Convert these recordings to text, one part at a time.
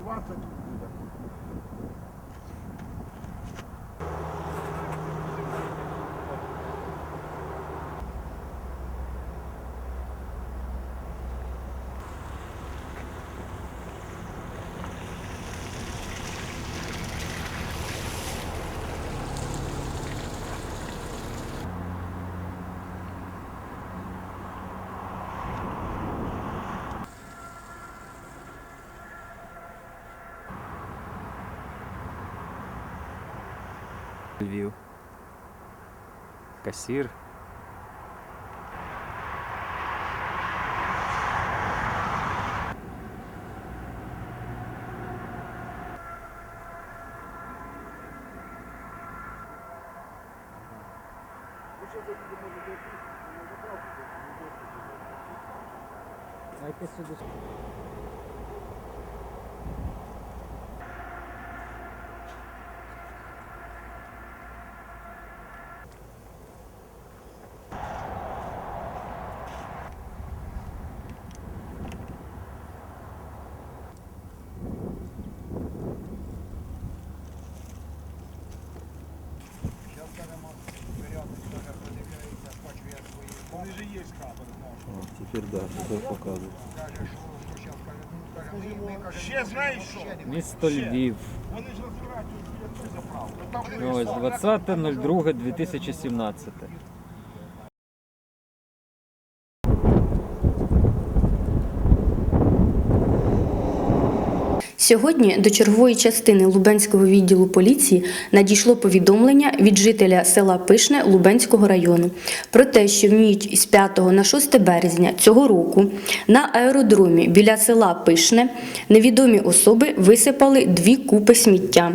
20 буде. Львів. Касір. Теперь да, теперь показывает. Ще знаєш що? Місто Львів. Вони ж розбирають заправку. Там заправ. ось 20.02.2017. Сьогодні до чергової частини Лубенського відділу поліції надійшло повідомлення від жителя села Пишне Лубенського району про те, що в ніч із 5 на 6 березня цього року на аеродромі біля села Пишне невідомі особи висипали дві купи сміття.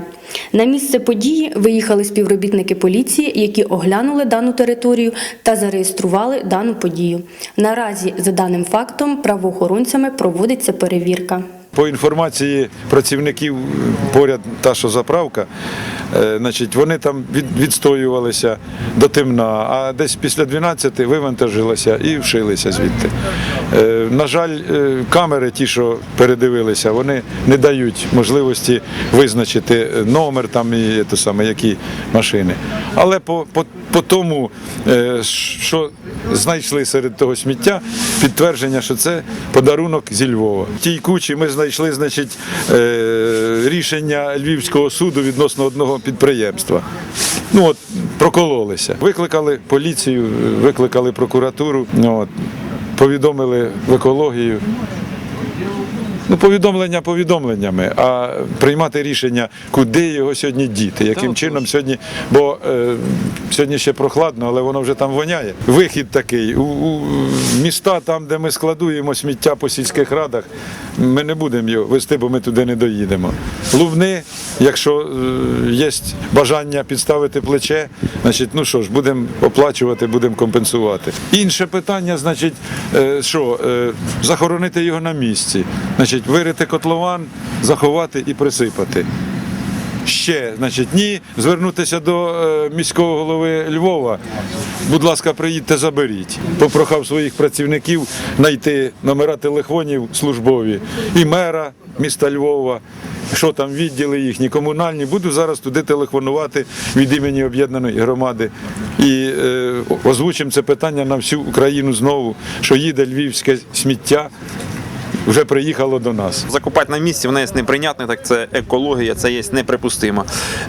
На місце події виїхали співробітники поліції, які оглянули дану територію та зареєстрували дану подію. Наразі за даним фактом правоохоронцями проводиться перевірка. По інформації працівників поряд та що заправка, значить, вони там відстоювалися до темна, а десь після 12 вивантажилися і вшилися звідти. Е, На жаль, е, камери, ті, що передивилися, вони не дають можливості визначити номер там і то саме, які машини. Але по, по, по тому, е, що знайшли серед того сміття, підтвердження, що це подарунок зі Львова. В тій кучі ми знайшли значить, е, рішення Львівського суду відносно одного підприємства. Ну от прокололися. Викликали поліцію, викликали прокуратуру, ну, от, повідомили в екологію. Ну, повідомлення повідомленнями, а приймати рішення, куди його сьогодні діти, яким чином сьогодні, бо е, сьогодні ще прохладно, але воно вже там воняє. Вихід такий. У, у міста, там, де ми складуємо сміття по сільських радах, ми не будемо його вести, бо ми туди не доїдемо. Лубни, якщо е, є бажання підставити плече, значить, ну що ж, будемо оплачувати, будемо компенсувати. Інше питання, значить, е, що е, захоронити його на місці. Значить, вирити котлован, заховати і присипати. Ще, значить, ні, звернутися до е, міського голови Львова. Будь ласка, приїдьте, заберіть. Попрохав своїх працівників знайти номера телефонів службові і мера міста Львова. Що там відділи їхні комунальні, буду зараз туди телефонувати від імені об'єднаної громади і е, озвучимо це питання на всю Україну знову, що їде львівське сміття, вже приїхало до нас. Закупати на місці вона є неприйнятна, так це екологія, це є неприпустимо.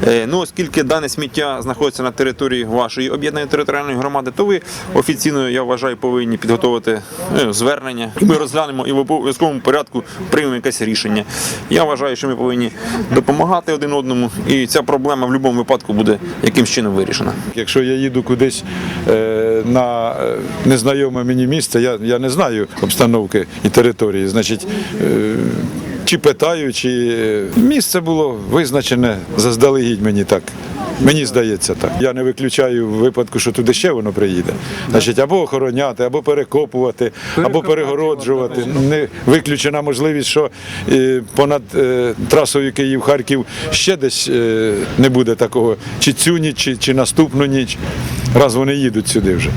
Е, Ну, оскільки дане сміття знаходиться на території вашої об'єднаної територіальної громади, то ви офіційно, я вважаю, повинні підготувати е, звернення, і ми розглянемо і в обов'язковому порядку приймемо якесь рішення. Я вважаю, що ми повинні допомагати один одному, і ця проблема в будь-якому випадку буде якимсь чином вирішена. Якщо я їду кудись е, на е, незнайоме мені місце, я, я не знаю обстановки і території. Значить, е, чи питаю, чи е, місце було визначене заздалегідь мені так. Мені здається так. Я не виключаю в випадку, що туди ще воно приїде. Значить, або охороняти, або перекопувати, або перегороджувати. Не виключена можливість, що е, понад е, трасою Київ-Харків ще десь е, не буде такого, чи цю ніч, чи наступну ніч, раз вони їдуть сюди вже.